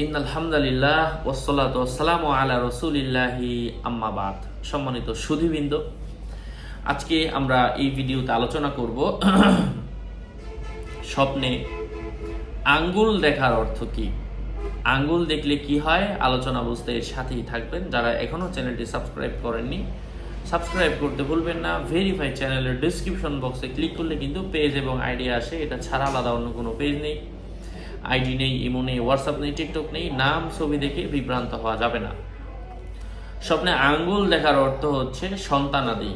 In আলহামদুলিল্লাহ ওসলাত ওসালাম আলা রসুলিল্লাহি আম্মাবাদ সম্মানিত সুধীবৃন্দ, আজকে আমরা এই ভিডিওতে আলোচনা করব স্বপ্নে আঙ্গুল দেখার অর্থ কি? আঙ্গুল দেখলে কি হয়? আলোচনা বুঝতে এর সাথেই থাকবেন। যারা এখনও চ্যানেলটি সাবস্ক্রাইব করেননি, সাবস্ক্রাইব করতে ভুলবেন না। ভেরিফাই চ্যানেলের ডিসক্রিপশন বক্সে ক্লিক করলে কিন্তু পেজ এবং আইডি আসে। এটা ছাড়া আলাদা অন্য কোনো পেজ নেই। আইডি নেই, ইমো নেই, হোয়াটসঅ্যাপ নেই, টিকটক নেই, নাম, ছবি দেখে বিভ্রান্ত হওয়া যাবে না। স্বপ্নে আঙ্গুল দেখার অর্থ হচ্ছে সন্তানাদি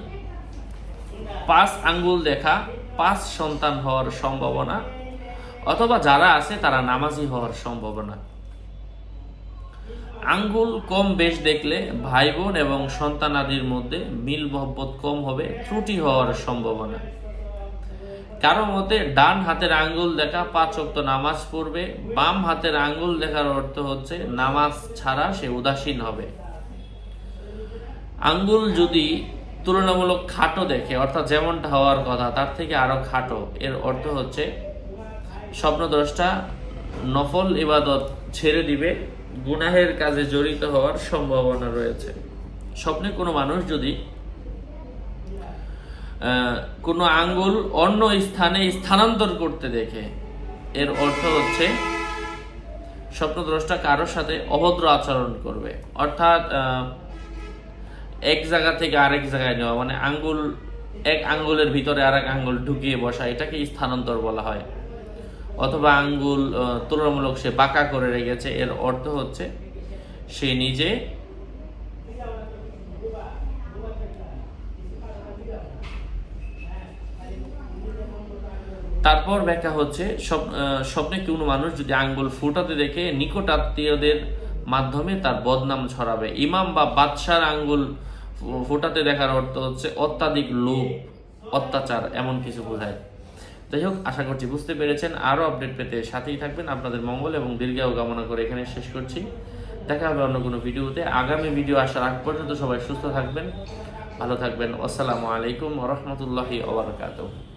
পাঁচ আঙ্গুল দেখা, পাঁচ সন্তান হওয়ার সম্ভাবনা, অথবা যারা আছে তারা নামাজি হওয়ার সম্ভাবনা। আঙ্গুল কম বেশ দেখলে ভাই বোন এবং সন্তানাদির মধ্যে মিল মহব্বত কম হবে, ত্রুটি হওয়ার সম্ভাবনা। কারও মতে ডান হাতের আঙ্গুল দেখা পাঁচ অক্ত নামাজ পড়বে, বাম হাতের আঙ্গুল দেখার অর্থ হচ্ছে নামাজ ছাড়া সে উদাসীন হবে। আঙ্গুল যদি তুলনামূলক খাটো দেখে, অর্থাৎ যেমনটা হওয়ার কথা, তার থেকে আরও খাটো, এর অর্থ হচ্ছে স্বপ্নদ্রষ্টা নফল ইবাদত ছেড়ে দিবে, গুনাহের কাজে জড়িত হওয়ার সম্ভাবনা রয়েছে। স্বপ্নে কোনো মানুষ যদি কোনো আঙ্গুল অন্য স্থানে স্থানান্তর করতে দেখে। এর অর্থ হচ্ছে, স্বপ্নদ্রষ্টা কারোর সাথে অভদ্র আচরণ করবে। অর্থাৎ এক জায়গা থেকে আরেক জায়গায় নেওয়া মানে আঙ্গুল, এক আঙ্গুলের ভিতরে আরেক আঙ্গুল ঢুকিয়ে বসা এটাকে স্থানান্তর বলা হয়। অথবা আঙ্গুল তুলনামূলক সে বাঁকা করে রেখেছে, এর অর্থ হচ্ছে, সে নিজে তারপর ব্যাখ্যা হচ্ছে স্বপ- স্বপ্নে কোনো মানুষ যদি আঙ্গুল ফুটাতে দেখে, নিকট আত্মীয়দের মাধ্যমে তার বদনাম ছড়াবে। ইমাম বা বাদশার আঙ্গুল ফুটাতে দেখার অর্থ হচ্ছে অত্যাধিক লোভ, অত্যাচার, এমন কিছু বোঝায়। যাই হোক, আশা করছি বুঝতে পেরেছেন। আরও আপডেট পেতে সাথেই থাকবেন আপনাদের মঙ্গল এবং দীর্ঘায়ু কামনা করে এখানে শেষ করছি। দেখা হবে অন্য কোনো ভিডিওতে। আগামী ভিডিও আসার আগ পর্যন্ত সবাই সুস্থ থাকবেন, ভালো থাকবেন। আসসালামু আলাইকুম রহমতুল্লাহি ওবরাকাতুহ